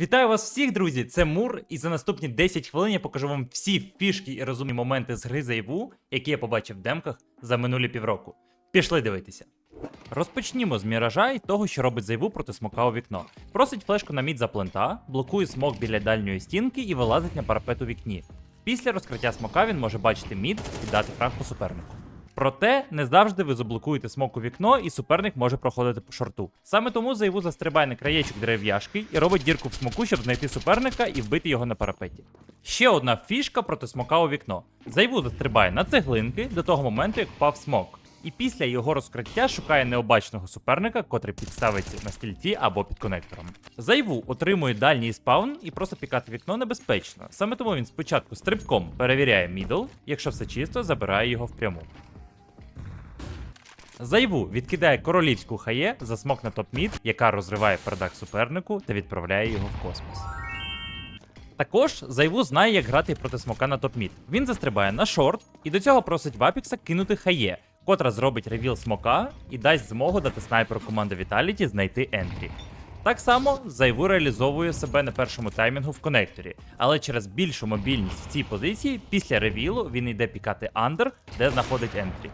Вітаю вас всіх, друзі! Це Мур, і за наступні 10 хвилин я покажу вам всі фішки і розумні моменти з гри Зайву, які я побачив в демках за минулі півроку. Пішли дивитися. Розпочнімо з міража і того, що робить зайву проти смока у вікно. Просить флешку на мід за плента, блокує смок біля дальньої стінки і вилазить на парапет у вікні. Після розкриття смока він може бачити мід і дати фраг по супернику. Проте не завжди ви заблокуєте смок у вікно, і суперник може проходити по шорту. Саме тому зайву застрибає на краєчок дерев'яшки і робить дірку в смоку, щоб знайти суперника і вбити його на парапеті. Ще одна фішка проти смока у вікно. Зайву застрибає на цеглинки до того моменту, як впав смок. І після його розкриття шукає необачного суперника, котрий підставиться на стільці або під конектором. Зайву отримує дальній спаун і просто пікати вікно небезпечно. Саме тому він спочатку стрибком перевіряє мідл, якщо все чисто, забирає його впряму. Зайву відкидає королівську хає за смок на топ-мід, яка розриває передак супернику та відправляє його в космос. Також Зайву знає, як грати проти смока на топ-мід. Він застрибає на шорт і до цього просить Вапікса кинути хає, котра зробить ревіл смока і дасть змогу дати снайперу команди Vitality знайти ентрі. Так само Зайву реалізовує себе на першому таймінгу в конекторі, але через більшу мобільність в цій позиції після ревілу він йде пікати андер, де знаходить ентрі.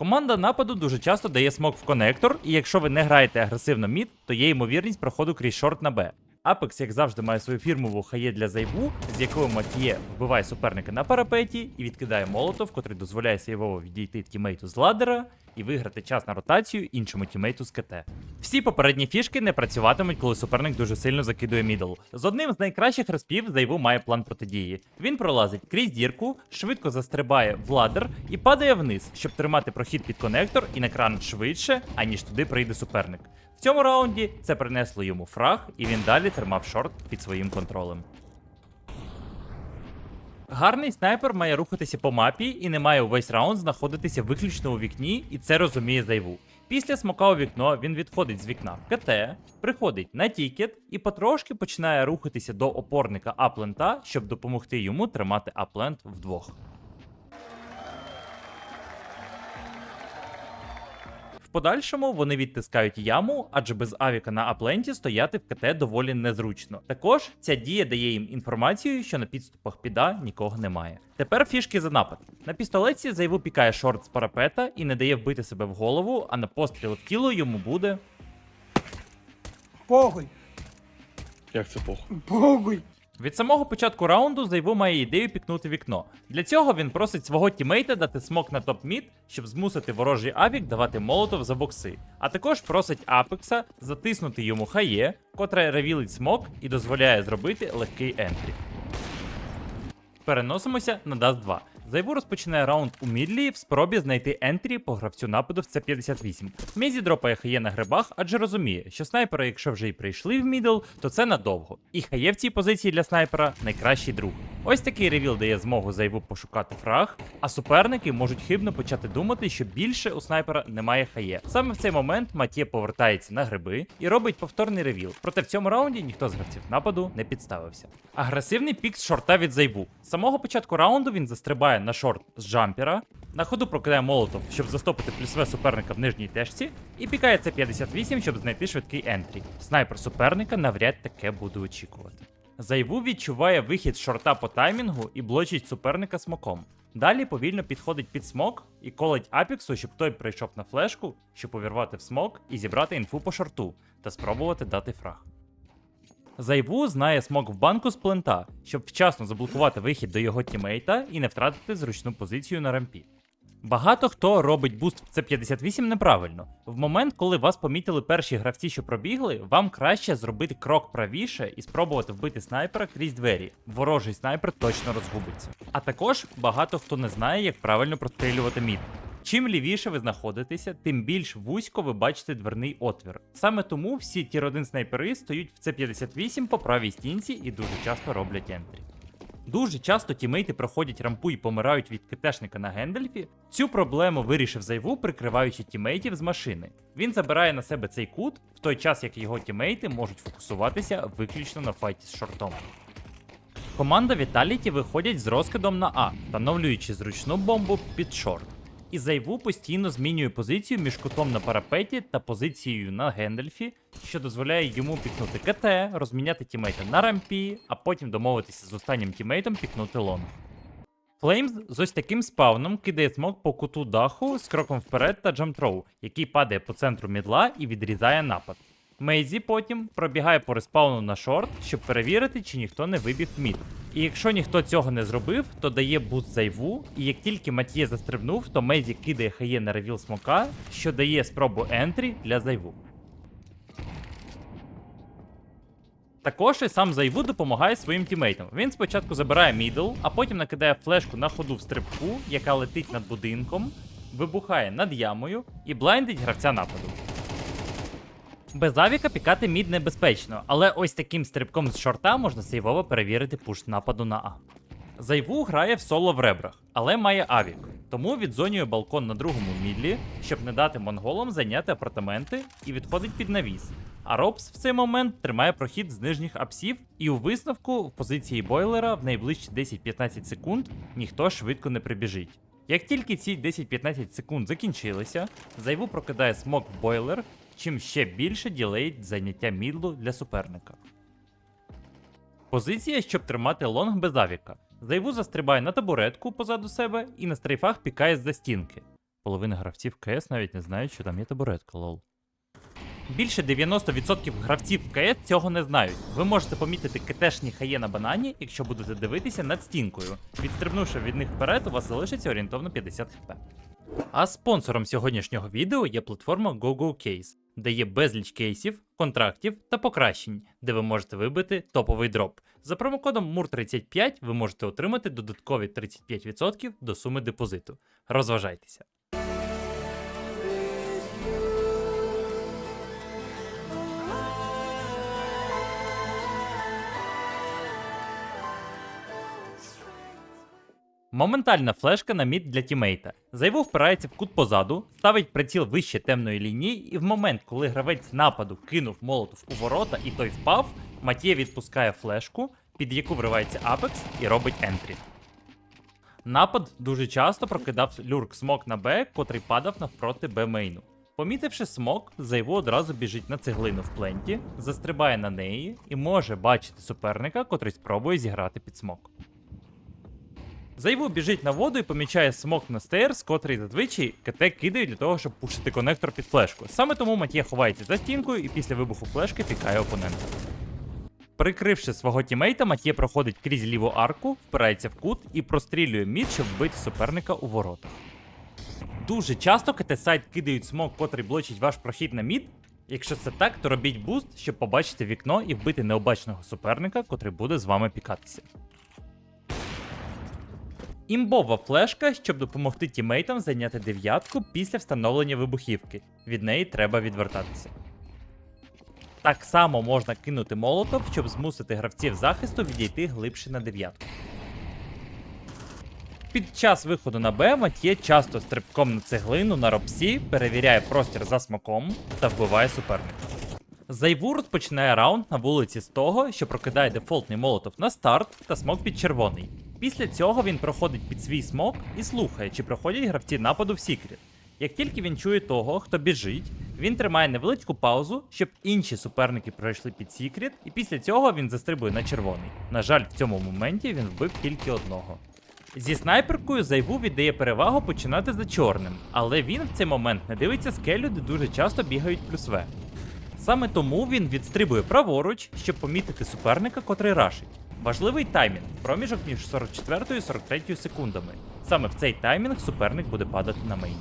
Команда нападу дуже часто дає смок в конектор, і якщо ви не граєте агресивно мід, то є ймовірність проходу крізь шорт на Б. Apex, як завжди, має свою фірмову хає для зайву, з якою Матіє вбиває суперника на парапеті і відкидає молотов, котрий дозволяє сейвово відійти тімейту з ладера і виграти час на ротацію іншому тімейту з КТ. Всі попередні фішки не працюватимуть, коли суперник дуже сильно закидує мідл. З одним з найкращих респів зайву має план протидії. Він пролазить крізь дірку, швидко застрибає в ладер і падає вниз, щоб тримати прохід під конектор і на кран швидше, аніж туди прийде суперник. В цьому раунді це принесло йому фраг, і він далі тримав шорт під своїм контролем. Гарний снайпер має рухатися по мапі і не має увесь раунд знаходитися виключно у вікні, і це розуміє зайву. Після смока у вікно він відходить з вікна в КТ, приходить на тікет і потрошки починає рухатися до опорника аплента, щоб допомогти йому тримати аплент вдвох. Подальшому вони відтискають яму, адже без авіка на апленті стояти в КТ доволі незручно. Також ця дія дає їм інформацію, що на підступах піда нікого немає. Тепер фішки за напад. На пістолеті зайву пікає шорт з парапета і не дає вбити себе в голову, а на постріл в тіло йому буде. Похуй, Як це похуй? похуй. Від самого початку раунду Зайву має ідею пікнути вікно. Для цього він просить свого тімейта дати смок на топ-мід, щоб змусити ворожий авік давати молотов за бокси. А також просить Апекса затиснути йому хає, котре ревілить смок і дозволяє зробити легкий ентрі. Переносимося на Dust 2. Зайву розпочинає раунд у мідлі в спробі знайти ентрі по гравцю нападу в С58. Мезі дропає хає на грибах, адже розуміє, що снайпери, якщо вже й прийшли в мідл, то це надовго. І хає в цій позиції для снайпера найкращий друг. Ось такий ревіл дає змогу зайву пошукати фраг, а суперники можуть хибно почати думати, що більше у снайпера немає хає. Саме в цей момент Матє повертається на гриби і робить повторний ревіл. Проте в цьому раунді ніхто з гравців нападу не підставився. Агресивний пік з шорта від зайву. З самого початку раунду він застрибає на шорт з джампера, на ходу прокидає молотов, щоб застопити плюсове суперника в нижній тежці, і пікає це 58, щоб знайти швидкий ентрі. Снайпер суперника навряд таке буде очікувати. Зайву відчуває вихід шорта по таймінгу і блочить суперника смоком. Далі повільно підходить під смок і колить апіксу, щоб той прийшов на флешку, щоб увірвати в смок і зібрати інфу по шорту та спробувати дати фраг. Зайву знає смок в банку з плента, щоб вчасно заблокувати вихід до його тімейта і не втратити зручну позицію на рампі. Багато хто робить буст в C58 неправильно. В момент, коли вас помітили перші гравці, що пробігли, вам краще зробити крок правіше і спробувати вбити снайпера крізь двері. Ворожий снайпер точно розгубиться. А також багато хто не знає, як правильно прострілювати мід. Чим лівіше ви знаходитеся, тим більш вузько ви бачите дверний отвір. Саме тому всі тір 1 снайпери стоють в C58 по правій стінці і дуже часто роблять ентрі. Дуже часто тімейти проходять рампу і помирають від КТшника на Гендельфі. Цю проблему вирішив зайву, прикриваючи тімейтів з машини. Він забирає на себе цей кут, в той час як його тімейти можуть фокусуватися виключно на файті з шортом. Команда Vitality виходять з розкидом на А, встановлюючи зручну бомбу під шорт. І Зайву постійно змінює позицію між кутом на парапеті та позицією на Гендальфі, що дозволяє йому пікнути КТ, розміняти тімейта на рампі, а потім домовитися з останнім тімейтом пікнути лонг. Флеймс з ось таким спавном кидає смок по куту даху з кроком вперед та джамтроу, який падає по центру мідла і відрізає напад. Мейзі потім пробігає по респауну на шорт, щоб перевірити, чи ніхто не вибіг мід. І якщо ніхто цього не зробив, то дає буст зайву, і як тільки Матіє застрибнув, то Мейзі кидає хає на ревіл смока, що дає спробу ентрі для зайву. Також і сам Зайву допомагає своїм тімейтам. Він спочатку забирає мідл, а потім накидає флешку на ходу в стрибку, яка летить над будинком, вибухає над ямою і блайндить гравця нападу. Без авіка пікати мід небезпечно, але ось таким стрибком з шорта можна сейвово перевірити пуш нападу на А. Зайву грає в соло в ребрах, але має авік, тому відзонює балкон на другому мідлі, щоб не дати монголам зайняти апартаменти і відходить під навіс. А Робс в цей момент тримає прохід з нижніх апсів, і у висновку в позиції бойлера в найближчі 10-15 секунд ніхто швидко не прибіжить. Як тільки ці 10-15 секунд закінчилися, зайву прокидає смок в бойлер, чим ще більше ділеїть заняття мідлу для суперника. Позиція, щоб тримати лонг без авіка. Зайву застрибає на табуретку позаду себе і на стрейфах пікає з-за стінки. Половина гравців КС навіть не знають, що там є табуретка, лол. Більше 90% гравців КС цього не знають. Ви можете помітити кетешні хає на банані, якщо будете дивитися над стінкою. Відстрибнувши від них вперед, у вас залишиться орієнтовно 50 хп. А спонсором сьогоднішнього відео є платформа GoGoCase, де є безліч кейсів, контрактів та покращень, де ви можете вибити топовий дроп. За промокодом MUR35 ви можете отримати додаткові 35% до суми депозиту. Розважайтеся. Моментальна флешка на мід для тімейта. Зайву впирається в кут позаду, ставить приціл вище темної лінії, і в момент, коли гравець нападу кинув молотов у ворота і той впав, Матія відпускає флешку, під яку вривається Апекс і робить ентрі. Напад дуже часто прокидав люрк смок на Б, котрий падав навпроти Б мейну. Помітивши смок, Зайву одразу біжить на цеглину в пленті, застрибає на неї і може бачити суперника, котрий спробує зіграти під смок. Зайву біжить на воду і помічає смок на стейрс, котрий зазвичай КТ кидає для того, щоб пушити конектор під флешку. Саме тому Матія ховається за стінкою і після вибуху флешки пікає опонента. Прикривши свого тімейта, Матє проходить крізь ліву арку, впирається в кут і прострілює мід, щоб вбити суперника у воротах. Дуже часто КТ-сайт кидають смок, котрий блочить ваш прохід на мід. Якщо це так, то робіть буст, щоб побачити вікно і вбити необачного суперника, котрий буде з вами пікатися. Імбова флешка, щоб допомогти тімейтам зайняти дев'ятку після встановлення вибухівки. Від неї треба відвертатися. Так само можна кинути молотов, щоб змусити гравців захисту відійти глибше на дев'ятку. Під час виходу на Б Матє часто стрибком на цеглину на робсі перевіряє простір за смоком та вбиває суперника. Зайву розпочинає раунд на вулиці з того, що прокидає дефолтний молотов на старт та смок під червоний. Після цього він проходить під свій смок і слухає, чи проходять гравці нападу в секрет. Як тільки він чує того, хто біжить, він тримає невеличку паузу, щоб інші суперники пройшли під секрет, і після цього він застрибує на червоний. На жаль, в цьому моменті він вбив тільки одного. Зі снайперкою Зайву віддає перевагу починати за чорним, але він в цей момент не дивиться скелю, де дуже часто бігають плюс В. Саме тому він відстрибує праворуч, щоб помітити суперника, котрий рашить. Важливий таймінг проміжок між 44 і 43 секундами. Саме в цей таймінг суперник буде падати на мейні.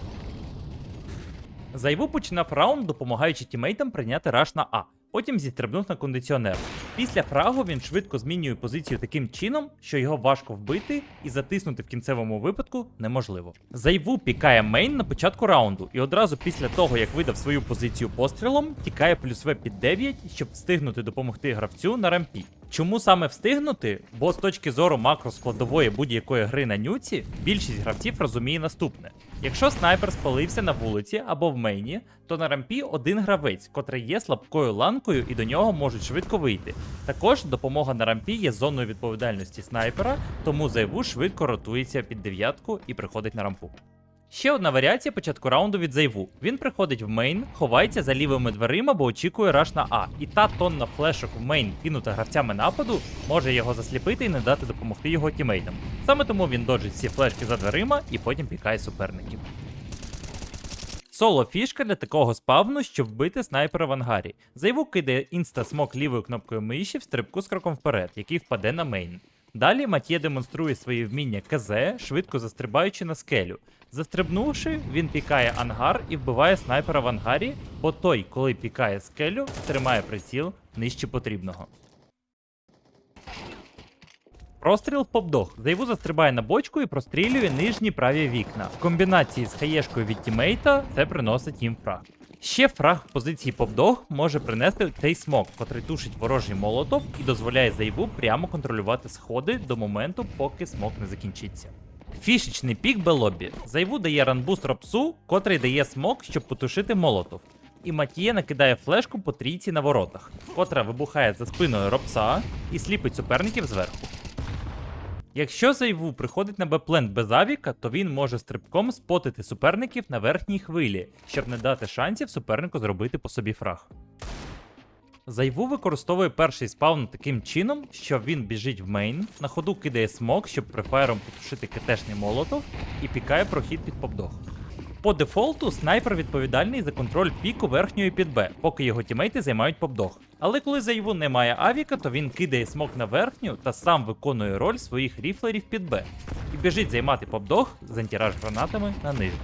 Зайву починав раунд, допомагаючи тімейтам прийняти раш на А. Потім зістрибнув на кондиціонер. Після фрагу він швидко змінює позицію таким чином, що його важко вбити і затиснути в кінцевому випадку неможливо. Зайву пікає мейн на початку раунду, і одразу після того, як видав свою позицію пострілом, тікає плюс В під 9, щоб встигнути допомогти гравцю на рампі. Чому саме встигнути? Бо з точки зору макроскладової будь-якої гри на нюці, більшість гравців розуміє наступне: якщо снайпер спалився на вулиці або в мейні, то на рампі один гравець, котрий є слабкою ланкою, і до нього можуть швидко вийти. Також допомога на рампі є зоною відповідальності снайпера, тому зайву швидко ротується під дев'ятку і приходить на рампу. Ще одна варіація початку раунду від Зайву. Він приходить в мейн, ховається за лівими дверима, бо очікує раш на А. І та тонна флешок в мейн, кинута гравцями нападу, може його засліпити і не дати допомогти його тімейтам. Саме тому він доджить всі флешки за дверима і потім пікає суперників. Соло фішка для такого спавну, щоб вбити снайпера в ангарі. Зайву кидає інста-смок лівою кнопкою миші в стрибку з кроком вперед, який впаде на мейн. Далі Матє демонструє свої вміння КЗ, швидко застрибаючи на скелю. Застрибнувши, він пікає ангар і вбиває снайпера в ангарі, бо той, коли пікає скелю, тримає приціл нижче потрібного. Простріл в попдог. Зайву застрибає на бочку і прострілює нижні праві вікна. В комбінації з хаєшкою від тімейта це приносить їм фраг. Ще фраг в позиції попдог може принести цей смок, котрий тушить ворожий молотов і дозволяє зайву прямо контролювати сходи до моменту, поки смок не закінчиться. Фішечний пік Белобі. Зайву дає ранбуст ропсу, котрий дає смок, щоб потушити молотов. І Матіє накидає флешку по трійці на воротах, котра вибухає за спиною ропса і сліпить суперників зверху. Якщо Зайву приходить на Б-плент без авіка, то він може стрибком спотити суперників на верхній хвилі, щоб не дати шансів супернику зробити по собі фраг. Зайву використовує перший спаун таким чином, що він біжить в мейн, на ходу кидає смок, щоб префайром потушити кетешний молотов, і пікає прохід під попдог. По дефолту снайпер відповідальний за контроль піку верхньої під Б, поки його тімейти займають попдог. Але коли Зайву немає авіка, то він кидає смок на верхню та сам виконує роль своїх ріфлерів під Б і біжить займати попдог з антираж гранатами на нижню.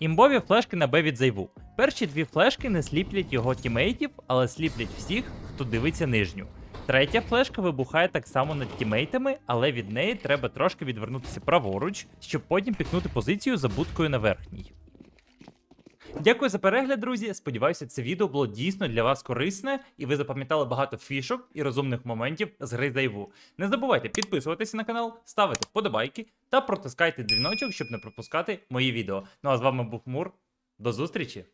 Імбові флешки на Б від Зайву. Перші дві флешки не сліплять його тімейтів, але сліплять всіх, хто дивиться нижню. Третя флешка вибухає так само над тімейтами, але від неї треба трошки відвернутися праворуч, щоб потім пікнути позицію за будкою на верхній. Дякую за перегляд, друзі. Сподіваюся, це відео було дійсно для вас корисне, і ви запам'ятали багато фішок і розумних моментів з гри Зайву. Не забувайте підписуватися на канал, ставити вподобайки та протискайте дзвіночок, щоб не пропускати мої відео. Ну а з вами був Мур. До зустрічі!